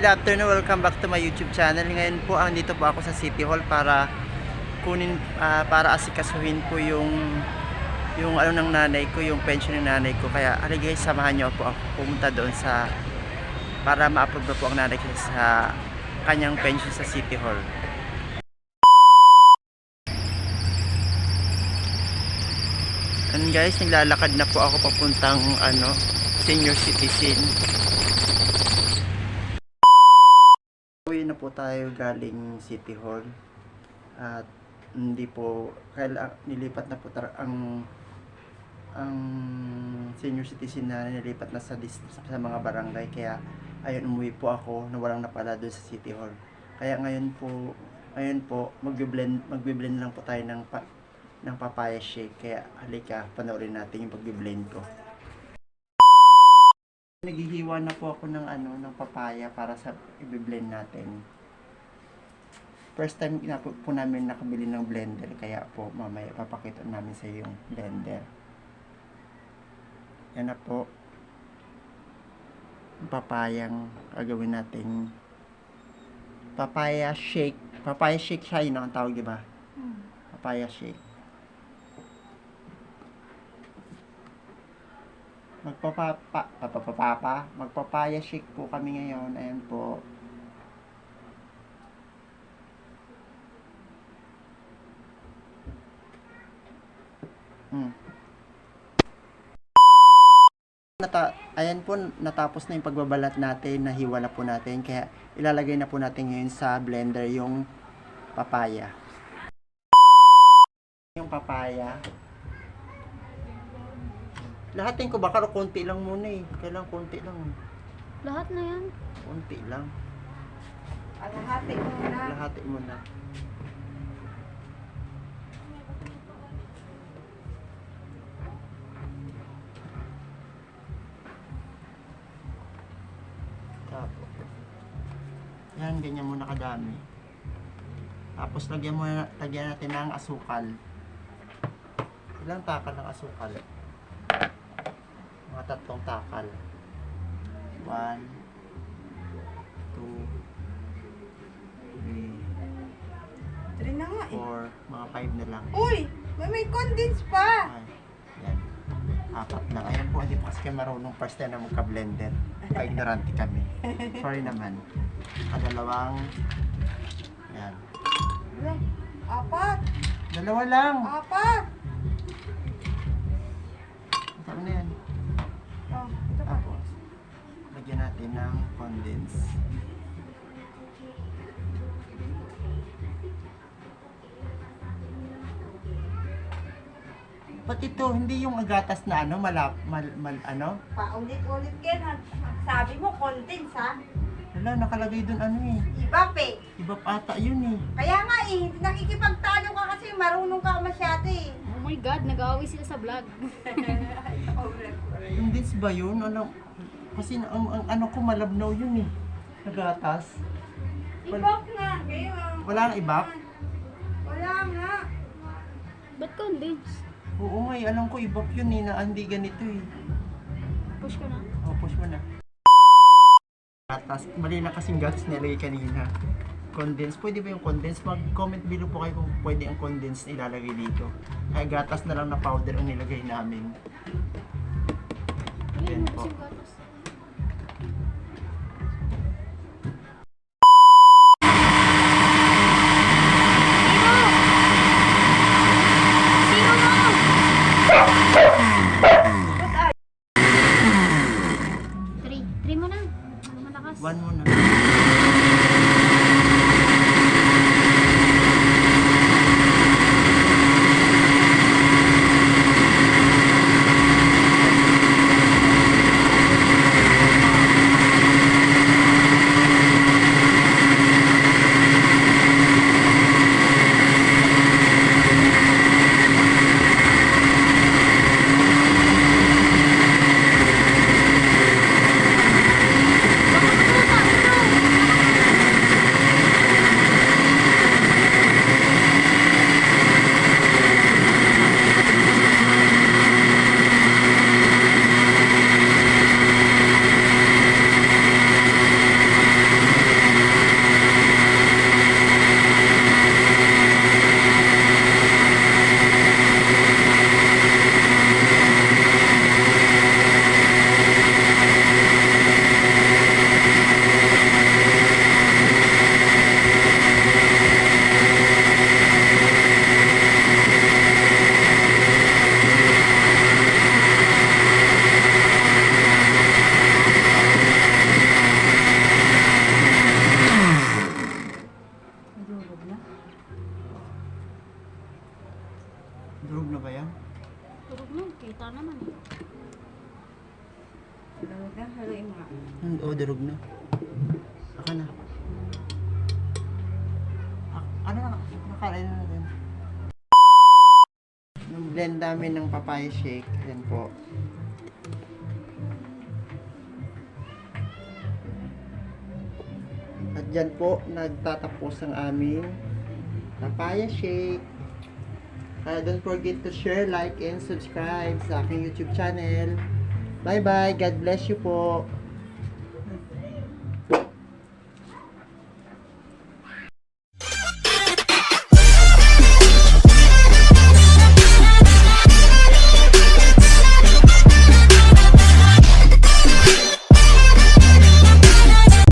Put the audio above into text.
good afternoon. Welcome back to my YouTube channel. Ngayon po, andito po ako sa City Hall para kunin, ah, para asikasuhin po yung yung ano ng nanay ko, yung pension ng nanay ko. Kaya, ali guys, samahan niyo po ako pumunta doon sa para na po ang nanay ko sa kanyang pension sa City Hall. And guys, naglalakad na po ako papuntang ano, senior citizen. Uwi na po tayo galing City Hall. At hindi po kaila nilipat na po tar- ang ang senior citizen na nilipat na sa sa mga barangay kaya ayun umuwi po ako na walang napala doon sa City Hall. Kaya ngayon po ngayon po magbi-blend magbi-blend lang po tayo ng pa, ng papaya shake kaya halika panoorin natin yung pagbi-blend ko. Naghihiwa na po ako ng ano ng papaya para sa i-blend natin. First time na po, po namin nakabili ng blender kaya po mamaya papakita namin sa yung blender. Yan na po. Papayang gagawin natin papaya shake. Papaya shake siya yun ang tawag, di ba? Papaya shake. Magpapapa, papapapa, magpapaya shake po kami ngayon. Ayan po. Hmm. Nata ayan po, natapos na yung pagbabalat natin, nahiwa na po natin. Kaya ilalagay na po natin ngayon sa blender yung papaya. Yung papaya. Lahatin ko baka konti lang muna eh. Kailangan konti lang. Lahat na yan. Konti lang. Alahati mo na. Lahati muna. Tapos. Yan, ganyan muna kadami. Tapos lagyan mo lagyan natin ng asukal. Ilang takal ng asukal? Tatlong takal. One, two, three, Try na nga eh. mga five na lang. Uy! May, may condense pa! Ay, yan. Apat lang. Ayan po, hindi po kasi kami marunong first time na magka-blender. Pa-ignorante kami. Sorry naman. Kadalawang, yan. Wala. Apat! Dalawa lang. Apat! Saan na yan? Natin ng condense. Ba't ito, hindi yung agatas na ano, malap, mal, mal, ano? Paulit-ulit ha. Sabi mo condense ha? Wala, nakalagay dun ano eh. Iba pe. Iba pa ata yun eh. Kaya nga eh, nakikipagtalo ka kasi marunong ka masyado eh. Oh my God, nag-aaway sila sa vlog. Condense ba yun? Ano? Kasi ang, ang ano ko malabnaw yun eh. Nagatas. Ibak nga. Kaya, Wala nang ibak? wala nga. Ba't condense? Oo nga eh, alam ko ibak yun eh, na hindi ganito eh. Push ko na. O, push mo na. Gatas, mali na kasing gatas nilagay kanina. Condense, pwede ba yung condense? Mag-comment below po kayo kung pwede ang condense na ilalagay dito. Ay, gatas na lang na powder ang nilagay namin. Ayan po. kasing gatas. One mo na. Durog na. Durog na ba yan? Turog na, kita naman eh. Durog na. Haluin mo nga. Hmm, oh, na. Aka na. Ah, ano na? Nakain na natin. Nung blend namin ng papaya shake. Yan po. At dyan po, nagtatapos ang aming papaya shake. Uh, don't forget to share, like, and subscribe sa aking YouTube channel. Bye-bye. God bless you po.